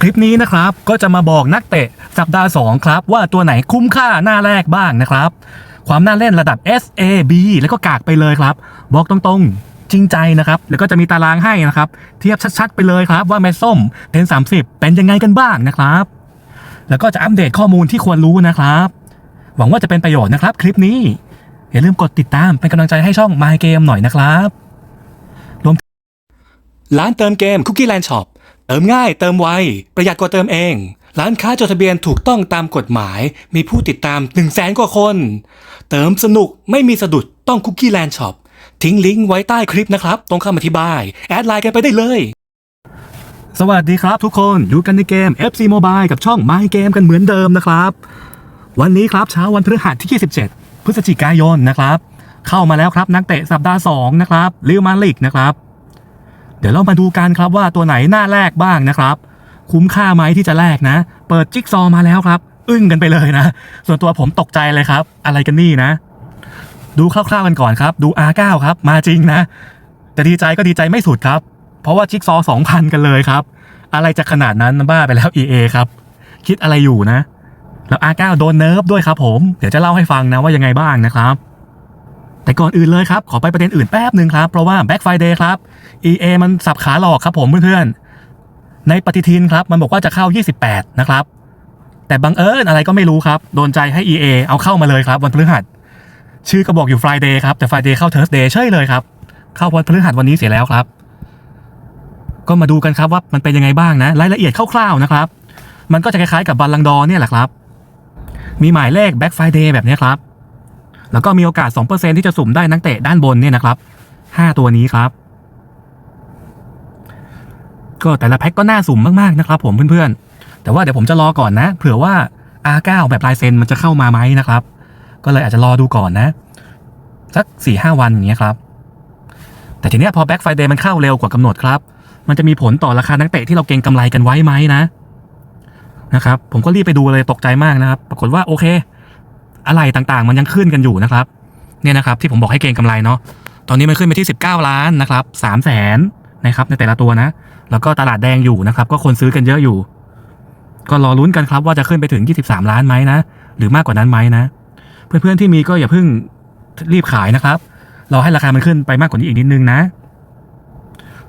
คลิปนี้นะครับก็จะมาบอกนักเตะสัปดาห์ 2 ครับ ว่าตัวไหนคุ้มค่าหน้าแรกบ้างนะครับ ความน่าเล่นระดับ S A B แล้วก็กากไปเลยครับ บอกตรงๆจริงใจนะครับ แล้วก็จะมีตารางให้นะครับ เทียบชัดๆ ไปเลยครับว่าแมสส้มเทน30 เป็นยังไงกันบ้างนะครับ แล้วก็จะอัปเดตข้อมูลที่ควรรู้นะครับ หวังว่าจะเป็นประโยชน์นะครับ คลิปนี้อย่าลืมกดติดตามเป็นกำลังใจให้ช่อง My Game หน่อยนะครับรวมร้านเติมเกม Cookie Land Shop เติมง่ายเติมไว ประหยัดกว่าเติมเอง ร้านค้าจดทะเบียนถูกต้องตามกฎหมาย มีผู้ติดตาม 1 0 0 0 0แสนกว่าคน เติมสนุกไม่มีสะดุดต้อง Cookie Land Shop ทิ้งลิงก์ไว้ใต้คลิปนะครับ ตรงคำอธิบาย แอดไลน์กันไปได้เลย สวัสดีครับทุกคนอยู่กันในเกม FC Mobile กับช่อง My Game กันเหมือนเดิมนะครับ วันนี้ครับเช้าวันพฤหัสที่ 27 พฤศจิกายนนะครับ เข้ามาแล้วครับนักเตะสัปดาห์ 2 นะครับลิวมาลิกนะครับ เดี๋ยวเรามาดูกันครับว่าตัวไหนหน้าแรกบ้างนะครับ คุ้มค่าไหมที่จะแลกนะ เปิดจิ๊กซอว์มาแล้วครับ อึ้งกันไปเลยนะ ส่วนตัวผมตกใจเลยครับ อะไรกันนี่นะ ดูคร่าวๆกันก่อนครับ ดู R9 ครับ มาจริงนะแต่ดีใจก็ดีใจไม่สุดครับ เพราะว่าจิ๊กซอว์2,000 กันเลยครับ อะไรจะขนาดนั้นบ้าไปแล้ว EA ครับ คิดอะไรอยู่นะ แล้ว R9 โดนเนิร์ฟด้วยครับผม เดี๋ยวจะเล่าให้ฟังนะว่ายังไงบ้างนะครับ แต่ก่อนอื่นเลยครับ ขอไปประเด็นอื่นแป๊บหนึ่งครับ เพราะว่า Black Friday ครับ EA มันสับขาหลอกครับผมเพื่อนๆ ในปฏิทินครับ มันบอกว่าจะเข้า 28 นะครับ แต่บังเอิญอะไรก็ไม่รู้ครับ โดนใจให้ EA เอาเข้ามาเลยครับวันพฤหัส ชื่อก็บอกอยู่ Friday ครับ แต่ Friday เข้า Thursday เฉยเลยครับ เข้าวันพฤหัสวันนี้เสียแล้วครับ ก็มาดูกันครับว่ามันเป็นยังไงบ้างนะ รายละเอียดคร่าวๆนะครับ มันก็จะคล้ายๆกับบัลลังดอร์เนี่ยแหละครับ มีหมายเลข Black Friday แบบนี้ครับ แล้วก็มีโอกาส 2%ที่จะสุ่มได้นักเตะด้านบนเนี่ยนะครับ 5 ตัวนี้ครับ ก็แต่ละแพ็กก็น่าสุ่มมากๆนะครับผมเพื่อนๆ แต่ว่าเดี๋ยวผมจะรอก่อนนะ เผื่อว่า R9 แบบลายเซ็นมันจะเข้ามาไหมนะครับ ก็เลยอาจจะรอดูก่อนนะ สัก4ี่ห้าวันอย่างเงี้ยครับ แต่ทีเนี้ยพอ Black Friday มันเข้าเร็วกว่ากำหนดครับ มันจะมีผลต่อราคานักเตะที่เราเก็งกำไรกันไว้ไหมนะนะครับ ผมก็รีบไปดูเลยตกใจมากนะครับ ปรากฏว่าโอเค อะไรต่างๆ มันยังขึ้นกันอยู่นะครับเนี่ยนะครับที่ผมบอกให้เก็งกำไรเนาะตอนนี้มันขึ้นไปที่ 19 ล้านนะครับ3แสนนะครับในแต่ละตัวนะ แล้วก็ตลาดแดงอยู่นะครับ ก็คนซื้อกันเยอะอยู่ ก็รอลุ้นกันครับว่าจะขึ้นไปถึง 23 ล้านไหมนะหรือมากกว่านั้นไหมนะ เพื่อนๆที่มีก็อย่าเพิ่งรีบขายนะครับราให้ราคามันขึ้นไปมากกว่านี้อีกนิดนึงนะ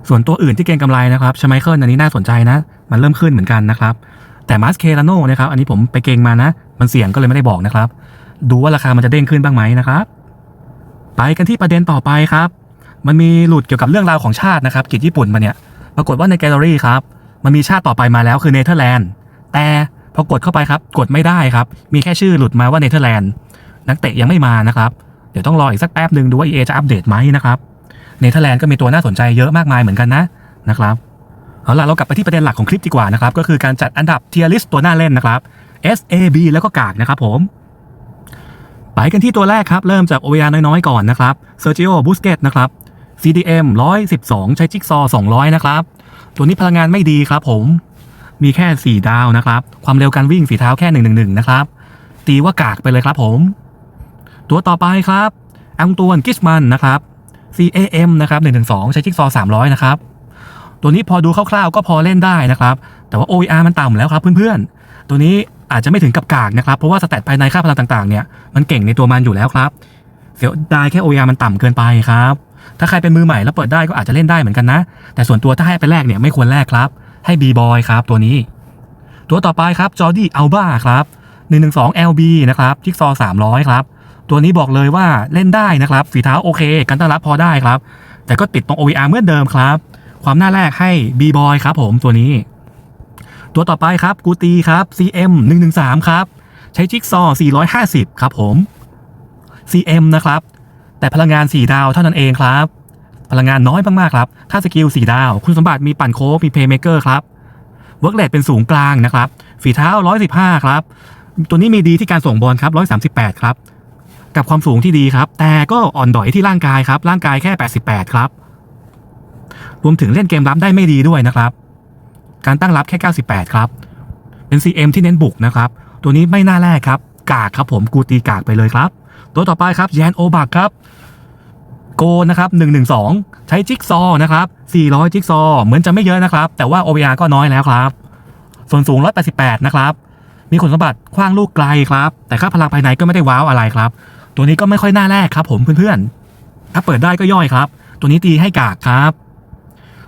ส่วนตัวอื่นที่เก็งกำไรนะครับชไมเคิลอันนี้น่าสนใจนะ มันเริ่มขึ้นเหมือนกันนะครับ แต่มาสเคลาโนนะครับ อันนี้ผมไปเก็งมานะ มันเสี่ยงก็เลยไม่ได้บอกนะครับ ดูว่าราคามันจะเด้งขึ้นบ้างไหมนะครับ ไปกันที่ประเด็นต่อไปครับ มันมีหลุดเกี่ยวกับเรื่องราวของชาตินะครับกิจญี่ปุ่นมาเนี่ย ปรากฏว่าในแกลเลอรี่ครับ มันมีชาติต่อไปมาแล้วคือเนเธอร์แลนด์ แต่พอกดเข้าไปครับกดไม่ได้ครับ มีแค่ชื่อหลุดมาว่าเนเธอร์แลนด์ นักเตะยังไม่มานะครับ เดี๋ยวต้องรออีกสักแป๊บหนึ่งดูว่า EA จะอัปเดตไหมนะครับ เนเธอร์แลนด์ก็มีตัวน่าสนใจเยอะมากมายเหมือนกันนะนะครับ เอาล่ะเรากลับไปที่ประเด็นหลักของคลิปดีกว่านะครับ ก็คือการจัดอันดับเทียร์ลิสต์ตัวหน้าเล่นนะครับ S A B แล้วก็กากนะครับผม ไปกันที่ตัวแรกครับ เริ่มจาก OVR น้อยๆก่อนนะครับ Sergio Busquets นะครับ CDM 112 ใช้จิ๊กซอว์200 นะครับ ตัวนี้พลังงานไม่ดีครับผมมีแค่ 4 ดาวนะครับ ความเร็วการวิ่งฝีเท้าแค่ 111 นะครับ ตีว่ากากไปเลยครับผม ตัวต่อไปครับอังตวนกิชมันนะครับ CAM นะครับ112 ใช้จิ๊กซอว์300 นะครับ ตัวนี้พอดูคร่าวๆก็พอเล่นได้นะครับ แต่ว่า OER มันต่ำแล้วครับเพื่อนๆ ตัวนี้ อาจจะไม่ถึงกับกากนะครับ เพราะว่าสแตทภายในค่าพลังต่างๆเนี่ยมันเก่งในตัวมันอยู่แล้วครับเสียดายแค่ OER มันต่ำเกินไปครับ ถ้าใครเป็นมือใหม่แล้วเปิดได้ก็อาจจะเล่นได้เหมือนกันนะ แต่ส่วนตัวถ้าให้ไปแลกเนี่ยไม่ควรแลกครับ ให้ B-Boy ครับตัวนี้ ตัวต่อไปครับจอร์ดี้อัลบาครับ112 LB นะครับจิ๊กซอ300 ครับ ตัวนี้บอกเลยว่าเล่นได้นะครับ ฝีเท้าโอเคการต้อนรับพอได้ครับ แต่ก็ติดตรง OER เหมือนเดิมครับ ความหน้าแรกให้ B-Boy ครับผมตัวนี้ ตัวต่อไปครับกูตีครับ CM 113ครับ ใช้จิ๊กซอว์450 ครับผม CM นะครับ แต่พลังงาน 4 ดาวเท่านั้นเองครับ พลังงานน้อยมากๆครับ ถ้าสกิล 4 ดาว คุณสมบัติมีปั่นโค้งมีเพย์เมเกอร์ครับเวิร์กเลทเป็นสูงกลางนะครับ ฝีเท้า 115 ครับ ตัวนี้มีดีที่การส่งบอลครับ 138 ครับ กับความสูงที่ดีครับ แต่ก็อ่อนดอยที่ร่างกายครับ ร่างกายแค่ 88 ครับ รวมถึงเล่นเกมรับได้ไม่ดีด้วยนะครับ การตั้งรับแค่ 98 ครับ เป็น CM ที่เน้นบุกนะครับ ตัวนี้ไม่น่าแรกครับ กากครับผมกูตีกากไปเลยครับ ตัวต่อไปครับแยนโอบักครับ โกนะครับ112 ใช้จิ๊กซอว์นะครับ 400 จิ๊กซอว์เหมือนจะไม่เยอะนะครับ แต่ว่า OVR ก็น้อยแล้วครับ ส่วนสูง 188 นะครับ มีคุณสมบัติคว้างลูกไกลครับ แต่ค่าพลังภายในก็ไม่ได้ว้าวอะไรครับ ตัวนี้ก็ไม่ค่อยน่าแรกครับ ผมเพื่อนๆ ถ้าเปิดได้ก็ย่อยครับ ตัวนี้ตีให้กากครับ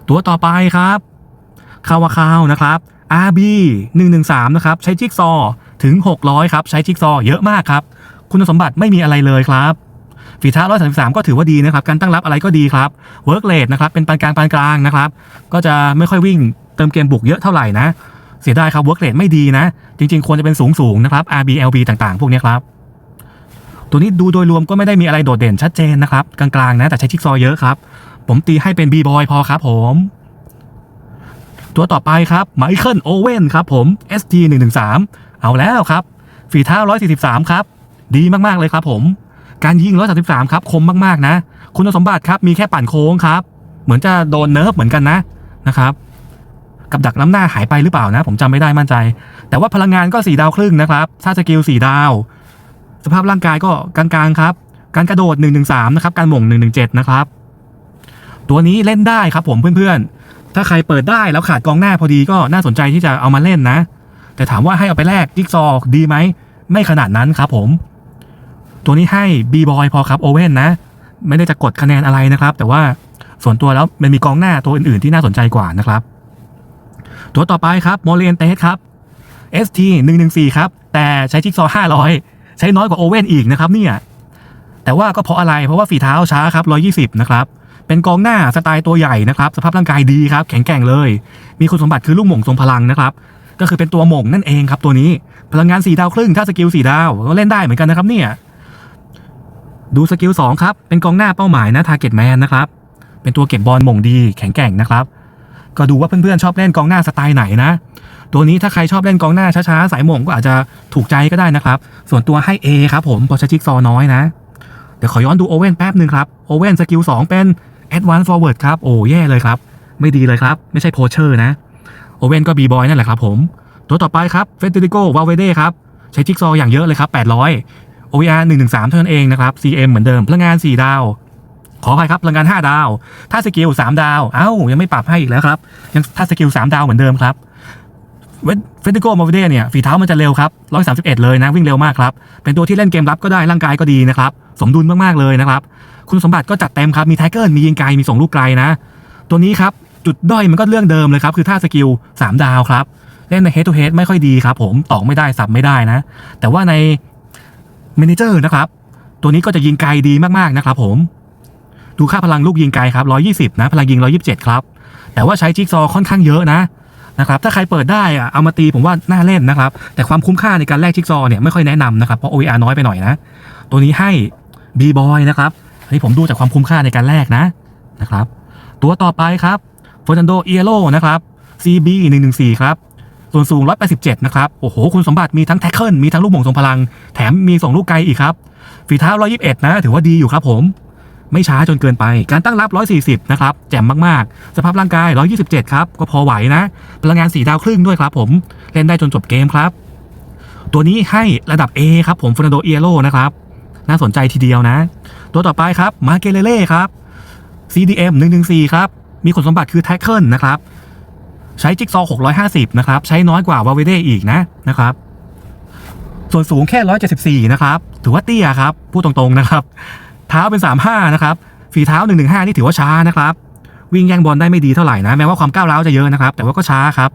ตัวต่อไปครับ คาวาคาวนะครับ RB 113นะครับใช้จิ๊กซอว์ถึง 600 ครับ ใช้จิ๊กซอว์เยอะมากครับ คุณสมบัติไม่มีอะไรเลยครับฝีเท้า133 ก็ถือว่าดีนะครับ การตั้งรับอะไรก็ดีครับเวิร์กเลทนะครับ เป็นปานกลางปานกลางนะครับ ก็จะไม่ค่อยวิ่งเติมเกมบุกเยอะเท่าไหร่นะ เสียดายครับเวิร์กเลทไม่ดีนะ จริง ๆ ควรจะเป็นสูงสูงๆนะครับ RB LB ต่างๆ พวกนี้ครับ ตัวนี้ดูโดยรวมก็ไม่ได้มีอะไรโดดเด่นชัดเจนนะครับ กลางๆนะ แต่ใช้จิ๊กซอว์เยอะครับ ผมตีให้เป็น B-boy พอครับผม ตัวต่อไปครับไมเคิลโอเว่นครับผม ST 113เอาแล้วครับ ฝีเท้า 143 ครับ ดีมาก ๆ เลยครับผม การยิง 133 ครับคมมาก ๆ นะ คุณสมบัติครับมีแค่ปั่นโค้งครับ เหมือนจะโดนเนิร์ฟเหมือนกันนะนะครับกับดักน้ำหน้าหายไปหรือเปล่านะ ผมจำไม่ได้มั่นใจ แต่ว่าพลังงานก็ 4 ดาวครึ่งนะครับท่าสกิล 4 ดาว สภาพร่างกายก็กลางๆครับการกระโดด 113 นะครับ การหม่ง 117 นะครับ ตัวนี้เล่นได้ครับผมเพื่อนๆ ถ้าใครเปิดได้แล้วขาดกองหน้าพอดีก็น่าสนใจที่จะเอามาเล่นนะ แต่ถามว่าให้เอาไปแลกจิ๊กซอว์ดีไหม ไม่ขนาดนั้นครับผม ตัวนี้ให้บีบอยพอครับโอเว่นนะ ไม่ได้จะกดคะแนนอะไรนะครับ แต่ว่าส่วนตัวแล้วมันมีกองหน้าตัวอื่นๆที่น่าสนใจกว่านะครับ ตัวต่อไปครับโมเลนเตสครับ ST 114ครับ แต่ใช้จิ๊กซอว์500 ใช้น้อยกว่าโอเว่นอีกนะครับเนี่ยแต่ว่าก็เพราะอะไรเพราะว่าฝีเท้าช้าครับ120 นะครับ เป็นกองหน้าสไตล์ตัวใหญ่นะครับ สภาพร่างกายดีครับ แข็งแกร่งเลย มีคุณสมบัติคือลูกหม่งทรงพลังนะครับ ก็คือเป็นตัวหม่งนั่นเองครับตัวนี้ พลังงาน4ดาวครึ่งถ้าสกิล4ดาวก็เล่นได้เหมือนกันนะครับเนี่ย ดูสกิล2ครับ เป็นกองหน้าเป้าหมายนะทาร์เก็ตแมนนะครับ เป็นตัวเก็บบอลหม่งดี แข็งแกร่งนะครับ ก็ดูว่าเพื่อนๆชอบเล่นกองหน้าสไตล์ไหนนะ ตัวนี้ถ้าใครชอบเล่นกองหน้าช้าๆสายหม่งก็อาจจะถูกใจก็ได้นะครับ ส่วนตัวให้ A ครับผมพระใช้จิ๊กซอน้อยนะเดี๋ยวขอย้อนดูโอเว่นแป๊บหนึ่งครับ โอเว่นสกิล2เป็น Advance Forward ครับ โอ้แย่เลยครับ ไม่ดีเลยครับ ไม่ใช่โพเชอร์นะ โอเว่นก็บีบอยนั่นแหละครับผม ตัวต่อไปครับเฟเดริโกวาเวเดครับ ใช้จิ๊กซออย่างเยอะเลยครับ 800 OVR 113 เท่านั้นเองนะครับ CM เหมือนเดิมพลังงาน 4 ดาว ขออภัยครับพลังงาน 5 ดาว ถ้าสกิล 3 ดาว เอ้า ยังไม่ปรับให้อีกแล้วครับ ยังถ้าสกิล 3 ดาวเหมือนเดิมครับ เฟเดริโกมาเวเดเนี่ยฝีเท้ามันจะเร็วครับ 131 เลยนะ วิ่งเร็วมากครับ เป็นตัวที่เล่นเกมรับก็ได้ร่างกายก็ดีนะครับ สมดุลมาก ๆ เลยนะครับ คุณสมบัติก็จัดเต็มครับ มีไทเกอร์มียิงไกล มีส่งลูกไกลนะ ตัวนี้ครับ จุดด้อยมันก็เรื่องเดิมเลยครับ คือท่าสกิล 3 ดาวครับ เล่นใน head to head ไม่ค่อยดีครับผมตอกไม่ได้สับไม่ได้นะ แต่ว่าใน manager นะครับตัวนี้ก็จะยิงไกลดีมากๆนะครับผมดูค่าพลังลูกยิงไกลครับ120 นะ พลังยิง 127 ครับ แต่ว่าใช้จิ๊กซอค่อนข้างเยอะนะ นะครับถ้าใครเปิดได้อะเอามาตีผมว่าน่าเล่นนะครับ แต่ความคุ้มค่าในการแลกจิ๊กซอเนี่ยไม่ค่อยแนะนำนะครับเพราะ OER น้อยไปหน่อยนะ ตัวนี้ให้ B-boy นะครับอันนี้ผมดูจากความคุ้มค่าในการแลกนะนะครับ ตัวต่อไปครับ f e r n a n d o i e l o นะครับ CB 114ครับส่วนสูง 187 นะครับ โอ้โห คุณสมบัติมีทั้งแท็กเกิล มีทั้งลูกหม่งทรงพลัง แถมมีส่งลูกไกลอีกครับ ฝีเท้า 121 นะ ถือว่าดีอยู่ครับผม ไม่ช้าจนเกินไป การตั้งรับ 140 นะครับ แจ่มมากๆ สภาพร่างกาย 127 ครับ ก็พอไหวนะ พลังงาน 4 ดาวครึ่งด้วยครับผม เล่นได้จนจบเกมครับ ตัวนี้ให้ระดับ A ครับผม f e r n a n d o i e l o นะครับ น่าสนใจทีเดียวนะ ตัวต่อไปครับมาเกเลเล่ครับ CDM 114 ครับ มีคุณสมบัติคือแท็กเกิลนะครับ ใช้จิ๊กซอ650 นะครับ ใช้น้อยกว่าวาเวเดอีกนะนะครับส่วนสูงแค่ 174 นะครับ ถือว่าเตี้ยครับ พูดตรงๆนะครับ เท้าเป็น 35 นะครับ ฝีเท้า 115 นี่ถือว่าช้านะครับ วิ่งแย่งบอลได้ไม่ดีเท่าไหร่นะ แม้ว่าความก้าวร้าวจะเยอะนะครับ แต่ว่าก็ช้าครับ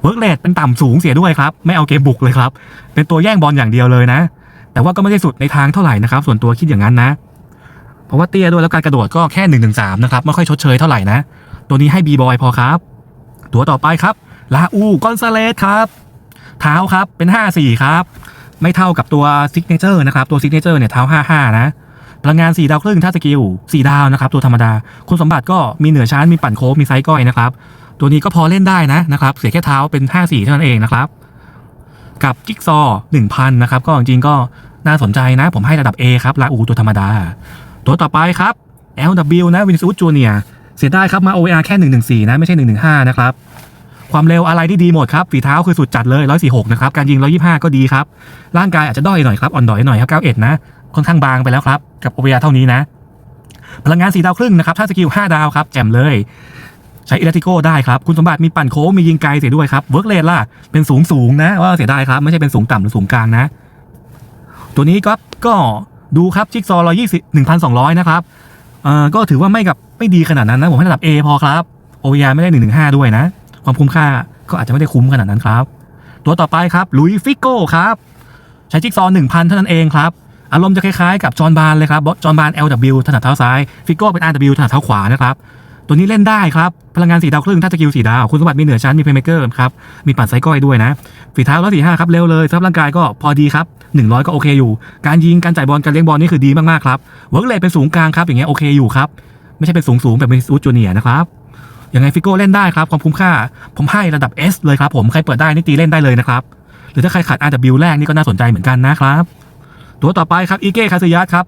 เวิร์กเลทเป็นต่ำสูงเสียด้วยครับ ไม่เอาเกมบุกเลยครับ เป็นตัวแย่งบอลอย่างเดียวเลยนะ แต่ว่าก็ไม่ได้สุดในทางเท่าไหร่นะครับ ส่วนตัวคิดอย่างนั้นนะ เพราะว่าเตี้ยด้วยแล้วการกระโดดก็แค่1นถึงสนะครับไม่ค่อยชดเชยเท่าไหร่นะ ตัวนี้ให้บีบอยพอครับ ตัวต่อไปครับลาอูกอนซาเลสครับ เท้าครับเป็น 5-4 ครับ ไม่เท่ากับตัวซิกเนเจอร์นะครับ ตัวซิกเนเจอร์เนี่ยเท้า5-5 นะพลังงาน 4 ดาวครึ่งท่าสกิล 4 ดาวนะครับ ตัวธรรมดา คุณสมบัติก็มีเหนือชั้น มีปั่นโค้งมีไซส์ก้อยนะครับ ตัวนี้ก็พอเล่นได้นะนะครับ เสียแค่เท้าเป็น 5-4 เท่านั้นเองนะครับ กับจิ๊กซอว์1,000 นะครับ ก็จริงก็น่าสนใจนะ ผมให้ระดับ A ครับลาอูตัวธรรมดา ตัวต่อไปครับ LW นะวินซูจูเนียเสียดายครับมา OER แค่ 114 นะ ไม่ใช่ 115 นะครับ ความเร็วอะไรที่ดีหมดครับฝีเท้าคือสุดจัดเลย 146 นะครับ การยิง 125 ก็ดีครับ ร่างกายอาจจะด้อยหน่อยครับ อ่อนด้อยหน่อยครับ 91 นะ ค่อนข้างบางไปแล้วครับ กับ OER เท่านี้นะ พลังงาน 4 ดาวครึ่งนะครับ ถ้าสกิล 5 ดาวครับ แจ่มเลย ใช้อิเล็กทริโก้ได้ครับ คุณสมบัติมีปั่นโค้งมียิงไกลเสียด้วยครับ เวิร์กเลนล่ะ เป็นสูงสูงนะ ว่าเสียไดายครับ ไม่ใช่เป็นสูงต่ำหรือสูงกลางนะ ตัวนี้ก็ก็ดูครับจิ๊กซอร้อยยี่สิบหนึ่งพันสองร้อยนะครับเอ่อก็ถือว่าไม่กับไม่ดีขนาดนั้นนะผมให้ระดับ A พอครับ OVR ไม่ได้หนึ่งหนึ่งห้าด้วยนะ ความคุ้มค่าก็อาจจะไม่ได้คุ้มขนาดนั้นครับ ตัวต่อไปครับลุยฟิโก้ครับใช้จิ๊กซอว์1,000เท่านั้นเองครับอารมณ์จะคล้ายๆกับจอห์นบานเลยครับจอห์นบาน LW ถนัดเท้าซ้ายฟิโก้เป็น RW ถนัดเท้าขวานะครับตัวนี้เล่นได้ครับ พลังงานสีดาวครึ่งถ้าสกิลสีดาวคุณสมบัติมีเหนือชั้นมีเพลย์เมเกอร์ครับ มีปัดไซก้อยด้วยนะ ฝีเท้า145ครับ เร็วเลยสภาพร่างกายก็พอดีครับ100ก็โอเคอยู่ การยิงการจ่ายบอลการเลี้ยงบอลนี่คือดีมากๆครับเวิร์กเลทเป็นสูงกลางครับอย่างเงี้ยโอเคอยู่ครับไม่ใช่เป็นสูงสูงๆแบบมิสอูจูเนียนะครับ ยังไงฟิโก้เล่นได้ครับความคุ้มค่า ผมให้ระดับ S เลยครับผมใครเปิดได้นี่ตีเล่นได้เลยนะครับหรือถ้าใครขาด RW แรกนี่ก็น่าสนใจเหมือนกันนะครับ ตัวต่อไปครับอีเก้คาซิยัสครับ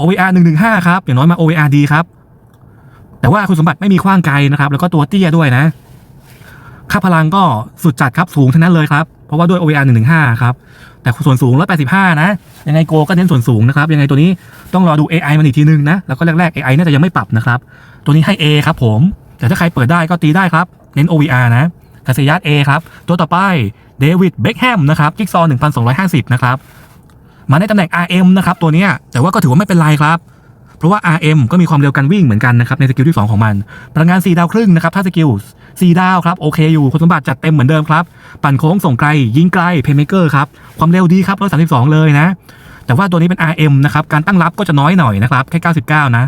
OVR 115 ครับ อย่างน้อยมา OVR ดีครับ แต่ว่าคุณสมบัติไม่มีขว้างไกลนะครับ แล้วก็ตัวเตี้ยด้วยนะ ค่าพลังก็สุดจัดครับสูงทั้งนั้นเลยครับ เพราะว่าด้วย OVR 115 ครับ แต่ส่วนสูง 185 นะ ยังไงโกก็เน้นส่วนสูงนะครับ ยังไงตัวนี้ต้องรอดู AI มันอีกทีนึงนะ แล้วก็แรกๆ AI น่าจะยังไม่ปรับนะครับ ตัวนี้ให้ A ครับผม แต่ถ้าใครเปิดได้ก็ตีได้ครับ เน้น OVR นะคาซิยัส A ครับ ตัวต่อไปเดวิดเบคแฮมนะครับจิ๊กซอว์1,250 นะครับ มาในตำแหน่ง RM นะครับตัวนี้แต่ว่าก็ถือว่าไม่เป็นไรครับ เพราะว่า RM ก็มีความเร็วการวิ่งเหมือนกันนะครับในสกิลที่ 2 ของมันพลังงาน 4 ดาวครึ่งนะครับถ้าสกิล 4 ดาวครับโอเคอยู่คุณสมบัติจัดเต็มเหมือนเดิมครับ ปั่นโค้งส่งไกล ยิงไกลเพย์เมเกอร์ครับความเร็วดีครับ132 เลยนะแต่ว่าตัวนี้เป็น RM นะครับ การตั้งรับก็จะน้อยหน่อยนะครับ แค่ 99 นะ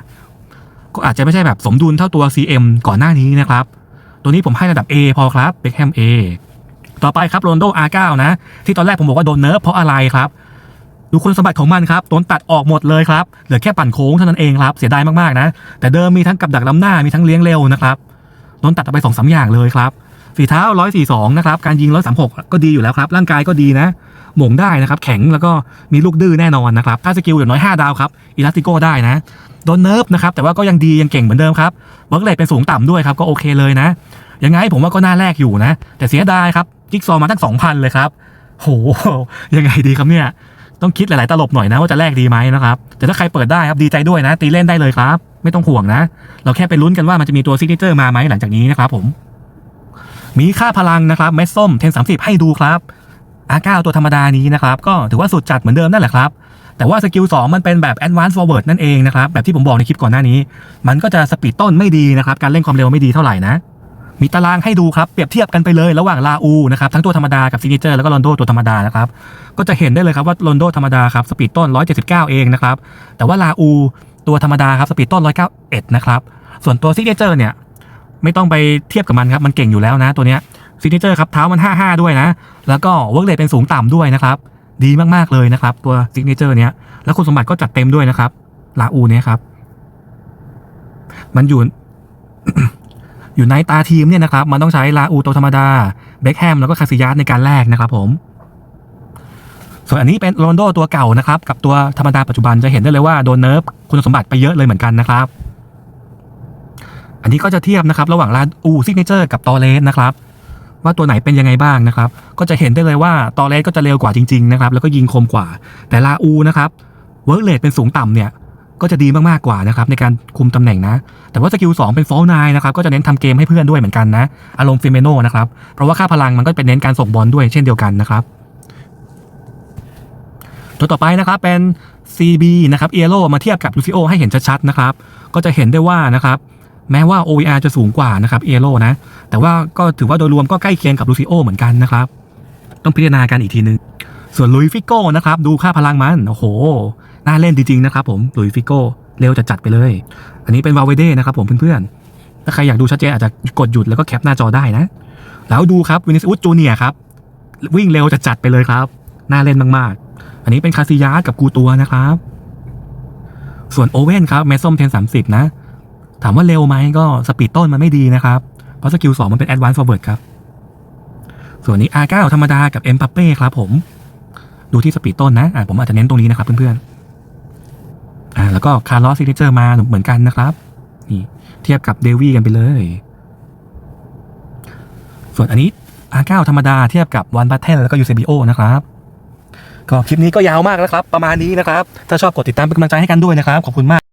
ก็อาจจะไม่ใช่แบบสมดุลเท่าตัว CM ก่อนหน้านี้นะครับ ตัวนี้ผมให้ระดับ A พอครับเบคแฮม A ต่อไปครับโรนโด R9 นะ ที่ตอนแรกผมบอกว่าโดนเนิร์ฟเพราะอะไรครับดูคุณสมบัติของมันครับโดนตัดออกหมดเลยครับ เหลือแค่ปั่นโค้งเท่านั้นเองครับ เสียดายมากๆนะ แต่เดิมมีทั้งกับดักล้ำหน้า มีทั้งเลี้ยงเร็วนะครับโดนตัดออกไปสองสามอย่างเลยครับ ฝีเท้า 142 นะครับ การยิง 136 ก็ดีอยู่แล้วครับ ร่างกายก็ดีนะ หม่งได้นะครับ แข็งแล้วก็มีลูกดื้อแน่นอนนะครับถ้าสกิลอย่างน้อย 5 ดาวครับอิลาสติโกได้นะโดนเนิร์ฟนะครับแต่ว่าก็ยังดียังเก่งเหมือนเดิมครับเวิร์กเลทเป็นสูงต่ำด้วยครับก็โอเคเลยนะยังไงผมว่าก็น่าแลกอยู่นะ แต่เสียดายครับจิ๊กซอว์มาตั้ง2,000เลยครับโหยังไงดีครับเนี่ยต้องคิดหลาย ๆ ตลบหน่อยนะว่าจะแลกดีไหมนะครับแต่ถ้าใครเปิดได้ครับดีใจด้วยนะ ตีเล่นได้เลยครับ ไม่ต้องห่วงนะ เราแค่ไปลุ้นกันว่ามันจะมีตัวซิกเนเจอร์มาไหมหลังจากนี้นะครับผม มีค่าพลังนะครับเม็ดส้มเทนสามสิบให้ดูครับ อาก้าตัวธรรมดานี้นะครับก็ถือว่าสุดจัดเหมือนเดิมนั่นแหละครับแต่ว่าสกิล2มันเป็นแบบ Advanced Forward นั่นเองนะครับแบบที่ผมบอกในคลิปก่อนหน้านี้ มันก็จะสปีดต้นไม่ดีนะครับการเล่นความเร็วไม่ดีเท่าไหร่นะ มีตารางให้ดูครับเปรียบเทียบกันไปเลยระหว่างลาอูนะครับทั้งตัวธรรมดากับซิกเนเจอร์แล้วก็ลอนโดตัวธรรมดานะครับก็จะเห็นได้เลยครับว่าลอนโดธรรมดาครับสปีดต้น 179 เองนะครับแต่ว่าลาอูตัวธรรมดาครับสปีดต้น 191 นะครับส่วนตัวซิกเนเจอร์เนี่ยไม่ต้องไปเทียบกับมันครับมันเก่งอยู่แล้วนะตัวเนี้ย ซิกเนเจอร์ครับเท้ามัน 55 ด้วยนะ แล้วก็เวิร์กเรทเป็นสูงต่ำด้วยนะครับ ดีมากๆเลยนะครับ ตัวซิกเนเจอร์เนี้ย แล้วคุณสมบัติก็จัดเต็มด้วยนะครับ ลาอูเนี่ยครับ มันอยู่ อยู่ในตาทีมเนี่ยนะครับ มันต้องใช้ลาอูตัวธรรมดา เบคแฮมแล้วก็คาซิยัสในการแลกนะครับผม ส่วนอันนี้เป็นโรนโดตัวเก่านะครับ กับตัวธรรมดาปัจจุบันจะเห็นได้เลยว่าโดนเนิร์ฟคุณสมบัติไปเยอะเลยเหมือนกันนะครับ อันนี้ก็จะเทียบนะครับ ระหว่างลาอูซิกเนเจอร์กับตอเลสนะครับ ว่าตัวไหนเป็นยังไงบ้างนะครับ ก็จะเห็นได้เลยว่าตอเลสก็จะเร็วกว่าจริงๆนะครับแล้วก็ยิงคมกว่า แต่ลาอูนะครับเวิร์กเลทเป็นสูงต่ำเนี่ยก็จะดีมากๆกว่านะครับในการคุมตำแหน่งนะ แต่ว่าสกิล2เป็นฟอลนายนะครับก็จะเน้นทำเกมให้เพื่อนด้วยเหมือนกันนะ อารมณ์ฟิเมโนนะครับเพราะว่าค่าพลังมันก็เป็นเน้นการส่งบอลด้วยเช่นเดียวกันนะครับ ตัวต่อไปนะครับเป็น CB นะครับเอโรมาเทียบกับ Lucio ให้เห็นชัดๆนะครับ ก็จะเห็นได้ว่านะครับ แม้ว่า OVR จะสูงกว่านะครับเอโรนะ แต่ว่าก็ถือว่าโดยรวมก็ใกล้เคียงกับ Lucio เหมือนกันนะครับ ต้องพิจารณากันอีกทีนึง ส่วนลุยฟิโก้นะครับ ดูค่าพลังมัน โอ้โห น่าเล่นจริงๆนะครับผมลุยฟิโก้เร็วจะจัดไปเลย อันนี้เป็นวาเวเด้นะครับผมเพื่อนๆ ถ้าใครอยากดูชัดเจนอาจจะกดหยุดแล้วก็แคปหน้าจอได้นะ แล้วดูครับวินิสอุสจูเนียครับวิ่งเร็วจะจัดไปเลยครับ น่าเล่นมากๆ อันนี้เป็นคาซิยาสกับกูตัวนะครับ ส่วนโอเว่นครับแมสส้มเทนสามสิบนะ ถามว่าเร็วไหมก็สปีดต้นมันไม่ดีนะครับ เพราะสกิลสองมันเป็นแอดวานซ์ฟอร์เวิร์ดครับ ส่วนนี้ R9 ธรรมดากับเอ็มปัปเป้ครับผม ดูที่สปีดต้นนะอ่าผมอาจจะเน้นตรงนี้นะครับเพื่อนๆอ่าแล้วก็คาร์ลอสซิกเนเจอร์มาเหมือนกันนะครับ นี่เทียบกับเดวี่กันไปเลย ส่วนอันนี้ R9 ธรรมดาเทียบกับวันบัตเทนแล้วก็ยูเซบิโอนะครับก็คลิปนี้ก็ยาวมากแล้วครับ ประมาณนี้นะครับ ถ้าชอบกดติดตามเป็นกำลังใจให้กันด้วยนะครับ ขอบคุณมาก